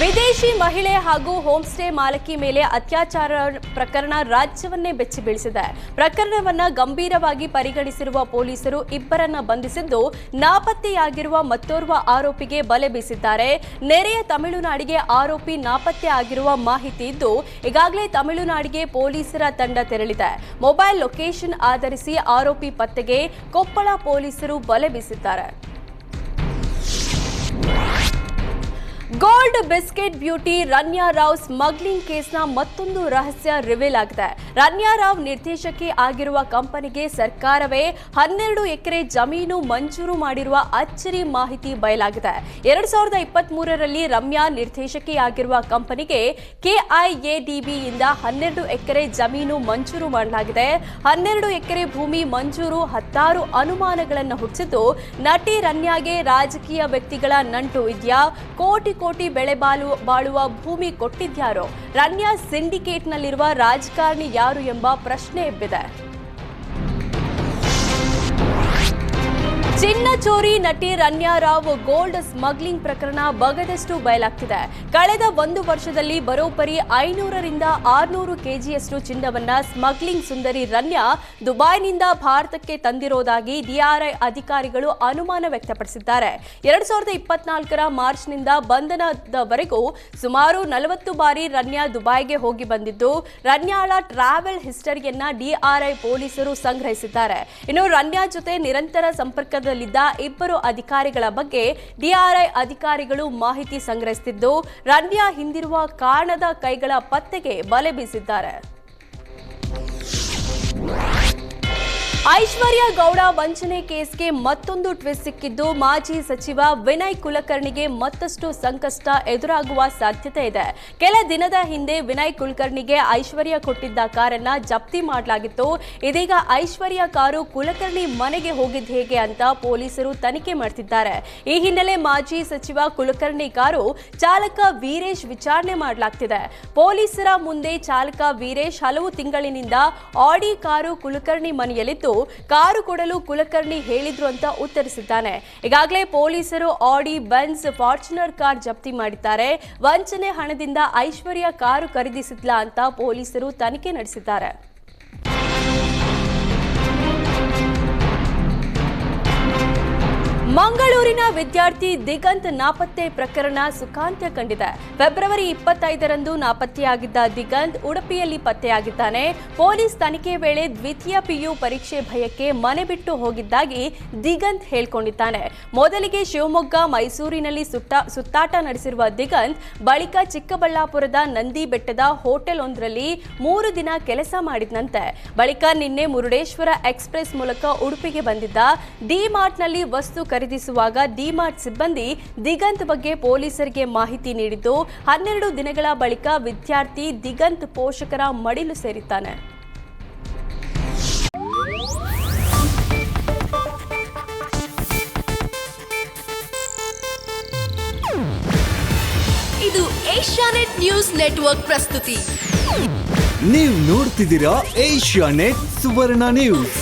ವಿದೇಶಿ ಮಹಿಳೆ ಹಾಗೂ ಹೋಮ್ ಸ್ಟೇ ಮಾಲಕಿ ಮೇಲೆ ಅತ್ಯಾಚಾರ ಪ್ರಕರಣ ರಾಜ್ಯವನ್ನೇ ಬೆಚ್ಚಿ ಬೀಳಿಸಿದೆ. ಪ್ರಕರಣವನ್ನು ಗಂಭೀರವಾಗಿ ಪರಿಗಣಿಸಿರುವ ಪೊಲೀಸರು ಇಬ್ಬರನ್ನ ಬಂಧಿಸಿದ್ದು, ನಾಪತ್ತೆಯಾಗಿರುವ ಮತ್ತೋರ್ವ ಆರೋಪಿಗೆ ಬಲೆ ಬೀಸಿದ್ದಾರೆ. ನೆರೆಯ ತಮಿಳುನಾಡಿಗೆ ಆರೋಪಿ ನಾಪತ್ತೆ ಆಗಿರುವ ಮಾಹಿತಿ ಇದ್ದು, ಈಗಾಗಲೇ ತಮಿಳುನಾಡಿಗೆ ಪೊಲೀಸರ ತಂಡ ತೆರಳಿದೆ. ಮೊಬೈಲ್ ಲೊಕೇಶನ್ ಆಧರಿಸಿ ಆರೋಪಿ ಪತ್ತೆಗೆ ಕೊಪ್ಪಳ ಪೊಲೀಸರು ಬಲೆ ಬೀಸಿದ್ದಾರೆ. Gold biscuit beauty Ranya Rao smuggling ಕೇಸ್ನ ಮತ್ತೊಂದು ರಹಸ್ಯ ರಿವೀಲ್ ಆಗಿದೆ. ರನ್ಯಾ ರಾವ್ ನಿರ್ದೇಶಕಿ ಆಗಿರುವ ಕಂಪನಿಗೆ ಸರ್ಕಾರವೇ ಹನ್ನೆರಡು ಎಕರೆ ಜಮೀನು ಮಂಜೂರು ಮಾಡಿರುವ ಅಚ್ಚರಿ ಮಾಹಿತಿ ಬಯಲಾಗಿದೆ. ಎರಡ್ ಸಾವಿರದ ಇಪ್ಪತ್ತ್ ಮೂರರಲ್ಲಿ ರಮ್ಯಾ ನಿರ್ದೇಶಕಿ ಆಗಿರುವ ಕಂಪನಿಗೆ ಕೆಐಎಡಿಬಿಯಿಂದ ಹನ್ನೆರಡು ಎಕರೆ ಜಮೀನು ಮಂಜೂರು ಮಾಡಲಾಗಿದೆ. ಹನ್ನೆರಡು ಎಕರೆ ಭೂಮಿ ಮಂಜೂರು ಹತ್ತಾರು ಅನುಮಾನಗಳನ್ನು ಹುಟ್ಟಿಸಿದ್ದು, ನಟಿ ರನ್ಯಾಗೆ ರಾಜಕೀಯ ವ್ಯಕ್ತಿಗಳ ನಂಟು ಇದೆಯಾ? ಕೋಟಿ ಕೋಟಿ ಬೆಳೆ ಬಾಳು ಬಾಳುವ ಭೂಮಿ ಕೊಟ್ಟಿದ್ಯಾರೋ? ರನ್ಯಾ ಸಿಂಡಿಕೇಟ್ನಲ್ಲಿರುವ ರಾಜಕಾರಣಿ ಯಾರು ಎಂಬ ಪ್ರಶ್ನೆ ಎಬ್ಬಿದೆ. ಚಿನ್ನ ಚೋರಿ ನಟಿ ರನ್ಯಾ ರಾವ್ ಗೋಲ್ಡ್ ಸ್ಮಗ್ಲಿಂಗ್ ಪ್ರಕರಣ ಬಗದಷ್ಟು ಬಯಲಾಗ್ತಿದೆ. ಕಳೆದ ಒಂದು ವರ್ಷದಲ್ಲಿ ಬರೋಬ್ಬರಿ ಐನೂರರಿಂದ ಆರ್ನೂರು ಕೆಜಿಯಷ್ಟು ಚಿನ್ನವನ್ನ ಸ್ಮಗ್ಲಿಂಗ್ ಸುಂದರಿ ರನ್ಯಾ ದುಬೈನಿಂದ ಭಾರತಕ್ಕೆ ತಂದಿರೋದಾಗಿ ಡಿಆರ್ಐ ಅಧಿಕಾರಿಗಳು ಅನುಮಾನ ವ್ಯಕ್ತಪಡಿಸಿದ್ದಾರೆ. ಎರಡ್ ಸಾವಿರದ ಇಪ್ಪತ್ನಾಲ್ಕರ ಮಾರ್ಚ್ನಿಂದ ಬಂಧನದವರೆಗೂ ಸುಮಾರು ನಲವತ್ತು ಬಾರಿ ರನ್ಯಾ ದುಬೈಗೆ ಹೋಗಿ ಬಂದಿದ್ದು, ರನ್ಯಾಳ ಟ್ರಾವೆಲ್ ಹಿಸ್ಟರಿಯನ್ನ ಡಿಆರ್ಐ ಪೊಲೀಸರು ಸಂಗ್ರಹಿಸಿದ್ದಾರೆ. ಇನ್ನು ರನ್ಯಾ ಜೊತೆ ನಿರಂತರ ಸಂಪರ್ಕದಲ್ಲಿದ್ದ ಇಬ್ಬರು ಅಧಿಕಾರಿಗಳ ಬಗ್ಗೆ ಡಿಆರ್ಐ ಅಧಿಕಾರಿಗಳು ಮಾಹಿತಿ ಸಂಗ್ರಹಿಸುತ್ತಿದ್ದು ರನ್ಯಾ ಹಿಂದಿರುವ ಕಾರಣದ ಕೈಗಳ ಪತ್ತೆಗೆ ಬಲೆ ಬೀಸಿದ್ದಾರೆ. ಐಶ್ವರ್ಯ ಗೌಡ ವಂಚನೆ ಕೇಸ್ಗೆ ಮತ್ತೊಂದು ಟ್ವಿಸ್ಟ್ ಸಿಕ್ಕಿದ್ದು ಮಾಜಿ ಸಚಿವ ವಿನಯ್ ಕುಲಕರ್ಣಿಗೆ ಮತ್ತಷ್ಟು ಸಂಕಷ್ಟ ಎದುರಾಗುವ ಸಾಧ್ಯತೆ ಇದೆ. ಕೆಲ ದಿನದ ಹಿಂದೆ ವಿನಯ್ ಕುಲಕರ್ಣಿಗೆ ಐಶ್ವರ್ಯ ಕೊಟ್ಟಿದ್ದ ಕಾರನ್ನ ಜಪ್ತಿ ಮಾಡಲಾಗಿತ್ತು. ಇದೀಗ ಐಶ್ವರ್ಯ ಕಾರು ಕುಲಕರ್ಣಿ ಮನೆಗೆ ಹೋಗಿದ್ದು ಹೇಗೆ ಅಂತ ಪೊಲೀಸರು ತನಿಖೆ ಮಾಡ್ತಿದ್ದಾರೆ. ಈ ಹಿನ್ನೆಲೆ ಮಾಜಿ ಸಚಿವ ಕುಲಕರ್ಣಿ ಕಾರು ಚಾಲಕ ವೀರೇಶ್ ವಿಚಾರಣೆ ಮಾಡಲಾಗ್ತಿದೆ. ಪೊಲೀಸರ ಮುಂದೆ ಚಾಲಕ ವೀರೇಶ್ ಹಲವು ತಿಂಗಳಿನಿಂದ ಆಡಿ ಕಾರು ಕುಲಕರ್ಣಿ ಮನೆಯಲ್ಲಿದ್ದು ಕಾರು ಕೊಡಲು ಕುಲಕರ್ಣಿ ಹೇಳಿದ್ರು ಅಂತ ಉತ್ತರಿಸಿದ್ದಾನೆ. ಈಗಾಗಲೇ ಪೊಲೀಸರು ಆಡಿ ಬೆನ್ಸ್ ಫಾರ್ಚುನರ್ ಕಾರ್ ಜಪ್ತಿ ಮಾಡಿದ್ದಾರೆ. ವಂಚನೆ ಹಣದಿಂದ ಐಶ್ವರ್ಯ ಕಾರು ಖರೀದಿಸಿದ್ಲಾ ಅಂತ ಪೊಲೀಸರು ತನಿಖೆ ನಡೆಸಿದ್ದಾರೆ. ಮಂಗಳೂರಿನ ವಿದ್ಯಾರ್ಥಿ ದಿಗಂತ್ ನಾಪತ್ತೆ ಪ್ರಕರಣ ಸುಖಾಂತ್ಯ ಕಂಡಿದೆ. ಫೆಬ್ರವರಿ ಇಪ್ಪತ್ತೈದರಂದು ನಾಪತ್ತೆಯಾಗಿದ್ದ ದಿಗಂತ್ ಉಡುಪಿಯಲ್ಲಿ ಪತ್ತೆಯಾಗಿದ್ದಾನೆ. ಪೊಲೀಸ್ ತನಿಖೆ ವೇಳೆ ದ್ವಿತೀಯ ಪಿಯು ಪರೀಕ್ಷೆ ಭಯಕ್ಕೆ ಮನೆ ಬಿಟ್ಟು ಹೋಗಿದ್ದಾಗಿ ದಿಗಂತ್ ಹೇಳ್ಕೊಂಡಿದ್ದಾನೆ. ಮೊದಲಿಗೆ ಶಿವಮೊಗ್ಗ, ಮೈಸೂರಿನಲ್ಲಿ ಸುತ್ತ ಸುತ್ತಾಟ ನಡೆಸಿರುವ ದಿಗಂತ್ ಬಳಿಕ ಚಿಕ್ಕಬಳ್ಳಾಪುರದ ನಂದಿ ಬೆಟ್ಟದ ಹೋಟೆಲ್ ಒಂದರಲ್ಲಿ ಮೂರು ದಿನ ಕೆಲಸ ಮಾಡಿದ್ನಂತೆ. ಬಳಿಕ ನಿನ್ನೆ ಮುರುಡೇಶ್ವರ ಎಕ್ಸ್ಪ್ರೆಸ್ ಮೂಲಕ ಉಡುಪಿಗೆ ಬಂದಿದ್ದ ಡಿ ಮಾರ್ಟ್ನಲ್ಲಿ ವಸ್ತು ಖರೀದಿಸುವಾಗ ಡಿಮಾರ್ಟ್ ಸಿಬ್ಬಂದಿ ದಿಗಂತ್ ಬಗ್ಗೆ ಪೊಲೀಸರಿಗೆ ಮಾಹಿತಿ ನೀಡಿದ್ದು ಹನ್ನೆರಡು ದಿನಗಳ ಬಳಿಕ ವಿದ್ಯಾರ್ಥಿ ದಿಗಂತ್ ಪೋಷಕರ ಮಡಿಲು ಸೇರಿದ್ದಾನೆ. ಇದು ಏಷ್ಯಾನೆಟ್ ನ್ಯೂಸ್ ನೆಟ್ವರ್ಕ್ ಪ್ರಸ್ತುತಿ. ನೀವು ನೋಡ್ತಿದ್ದೀರಾ ಏಷ್ಯಾ ನೆಟ್ ಸುವರ್ಣ ನ್ಯೂಸ್.